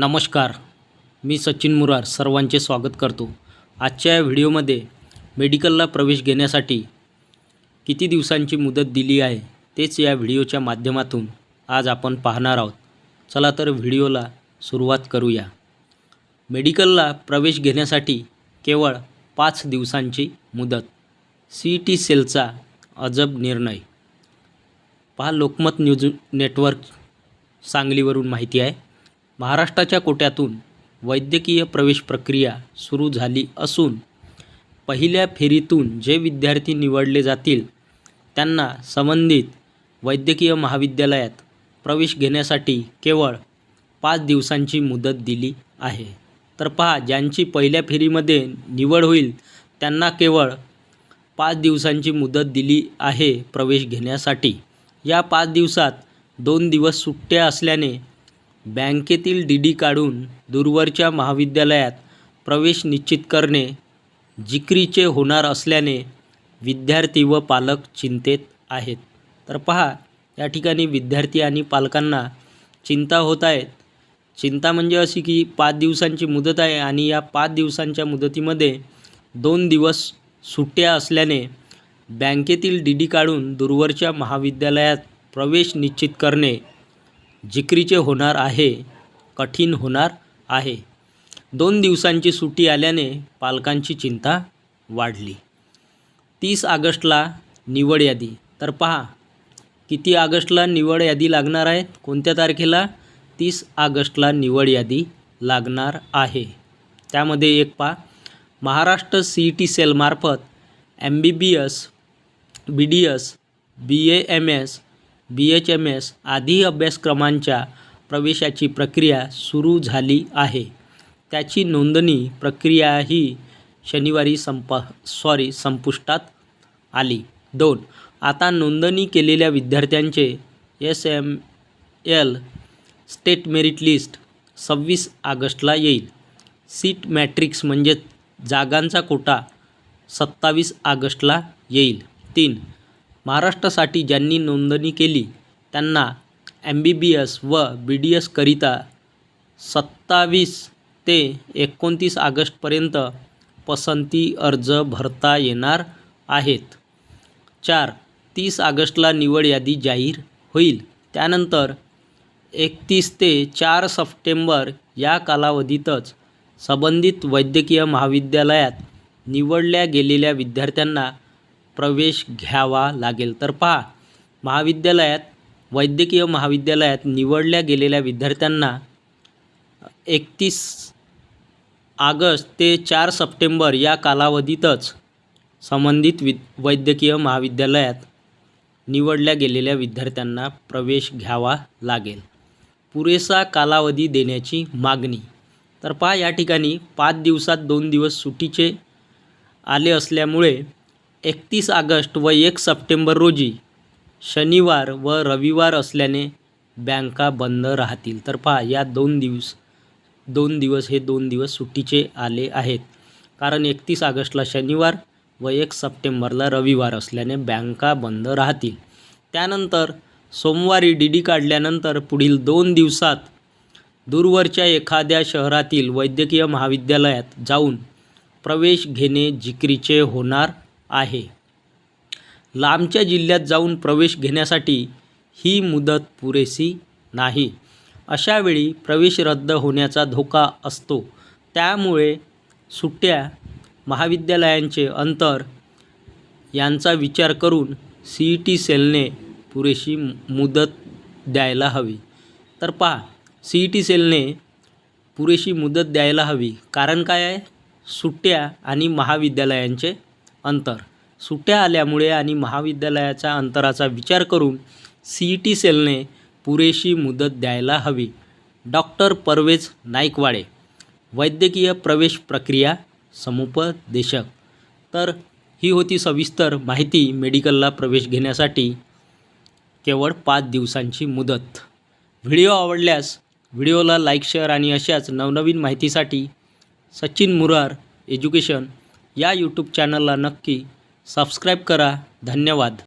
नमस्कार मी सचिन मुरार सर्वांचे स्वागत करतो. आजच्या या व्हिडिओमध्ये मेडिकलला प्रवेश घेण्यासाठी किती दिवसांची मुदत दिली आहे तेच या व्हिडिओच्या माध्यमातून आज आपण पाहणार आहोत. चला तर व्हिडिओला सुरुवात करूया. मेडिकलला प्रवेश घेण्यासाठी केवळ पाच दिवसांची मुदत. सी टी सेलचा अजब निर्णय. पहा लोकमत न्यूज नेटवर्क सांगलीवरून माहिती आहे. महाराष्ट्राच्या कोट्यातून वैद्यकीय प्रवेश प्रक्रिया सुरू झाली असून पहिल्या फेरीतून जे विद्यार्थी निवडले जातील त्यांना संबंधित वैद्यकीय महाविद्यालयात प्रवेश घेण्यासाठी केवळ पाच दिवसांची मुदत दिली आहे. तर पहा ज्यांची पहिल्या फेरीमध्ये निवड होईल त्यांना केवळ पाच दिवसांची मुदत दिली आहे प्रवेश घेण्यासाठी. या पाच दिवसात दोन दिवस सुट्ट्या असल्याने बँकेतील डी डी काढून दूरवरच्या महाविद्यालयात प्रवेश निश्चित करणे जिकरीचे होणार असल्याने विद्यार्थी व पालक चिंतेत आहेत. तर पहा या ठिकाणी विद्यार्थी आणि पालकांना चिंता होत आहेत चिंता म्हणजे अशी की पाच दिवसांची मुदत आहे आणि या पाच दिवसांच्या मुदतीमध्ये दोन दिवस सुट्ट्या असल्याने बँकेतील डी डी काढून दूरवरच्या महाविद्यालयात प्रवेश निश्चित करणे जिकरीचे होणार आहे कठीण होणार आहे. दोन दिवसांची सुट्टी आल्याने पालकांची चिंता वाढली. तीस ऑगस्टला निवड यादी. तर पहा किती ऑगस्टला निवड यादी लागणार आहेत कोणत्या तारखेला? तीस ऑगस्टला निवड यादी लागणार आहे. त्यामध्ये एक पहा Maharashtra C E T सेलमार्फत M B B S B D S B A M S B H M S आधी अभ्यासक्रमांच्या प्रवेशाची प्रक्रिया सुरू झाली आहे. त्याची नोंदणी प्रक्रिया ही शनिवारी संप सॉरी संपुष्टात आली. दोन आता नोंदणी केलेल्या विद्यार्थ्यांचे S M L state merit list सव्वीस ऑगस्टला येईल. सीट मॅट्रिक्स म्हणजे जागांचा कोटा सत्तावीस ऑगस्टला येईल. तीन महाराष्ट्रासाठी ज्यांनी नोंदणी केली त्यांना एम बी बी एस व बी डी एसकरिता सत्तावीस ते एकोणतीस ऑगस्टपर्यंत पसंती अर्ज भरता येणार आहेत. चार तीस ऑगस्टला निवड यादी जाहीर होईल. त्यानंतर एकतीस ते चार सप्टेंबर या कालावधीतच संबंधित वैद्यकीय महाविद्यालयात निवडल्या गेलेल्या विद्यार्थ्यांना प्रवेश घ्यावा लागेल. तर पहा महाविद्यालयात वैद्यकीय महाविद्यालयात निवडल्या गेलेल्या विद्यार्थ्यांना एकतीस ऑगस्ट ते चार सप्टेंबर या कालावधीतच संबंधित वि वैद्यकीय महाविद्यालयात निवडल्या गेलेल्या विद्यार्थ्यांना प्रवेश घ्यावा लागेल. पुरेसा कालावधी देण्याची मागणी. तर पहा या ठिकाणी पाच दिवसात दोन दिवस सुटीचे आले असल्यामुळे एकतीस ऑगस्ट व एक सप्टेंबर रोजी शनिवार व रविवार असल्याने बँका बंद राहतील. तर पहा या दोन दिवस दोन दिवस हे दोन दिवस सुट्टीचे आले आहेत. कारण एकतीस ऑगस्टला शनिवार व एक सप्टेंबरला रविवार असल्याने बँका बंद राहतील. त्यानंतर सोमवारी डी डी काढल्यानंतर पुढील दोन दिवसात दूरवरच्या एखाद्या शहरातील वैद्यकीय महाविद्यालयात जाऊन प्रवेश घेणे जिकरीचे होणार आहे. लांबच्या जिल्ह्यात जाऊन प्रवेश घेण्यासाठी ही मुदत पुरेशी नाही. अशावेळी प्रवेश रद्द होण्याचा धोका असतो. त्यामुळे सुट्ट्या महाविद्यालयांचे अंतर यांचा विचार करून सी ई टी सेलने पुरेशी मुदत द्यायला हवी. तर पहा सी ई टी सेलने पुरेशी मुदत द्यायला हवी. कारण काय आहे? सुट्ट्या आणि महाविद्यालयांचे अंतर. सुट्ट्या आल्यामुळे आणि महाविद्यालयाच्या अंतराचा विचार करून सी ई टी सेलने पुरेशी मुदत द्यायला हवी. डॉक्टर परवेज नाईकवाडे वैद्यकीय प्रवेश प्रक्रिया समुपदेशक. तर ही होती सविस्तर माहिती मेडिकलला प्रवेश घेण्यासाठी. केवळ पाच दिवसांची मुदत. व्हिडिओ आवडल्यास व्हिडिओला लाईक शेअर आणि अशाच नवनवीन माहितीसाठी सचिन मुरार एज्युकेशन. या यूट्यूब चॅनलला नक्की सबस्क्राईब करा. धन्यवाद.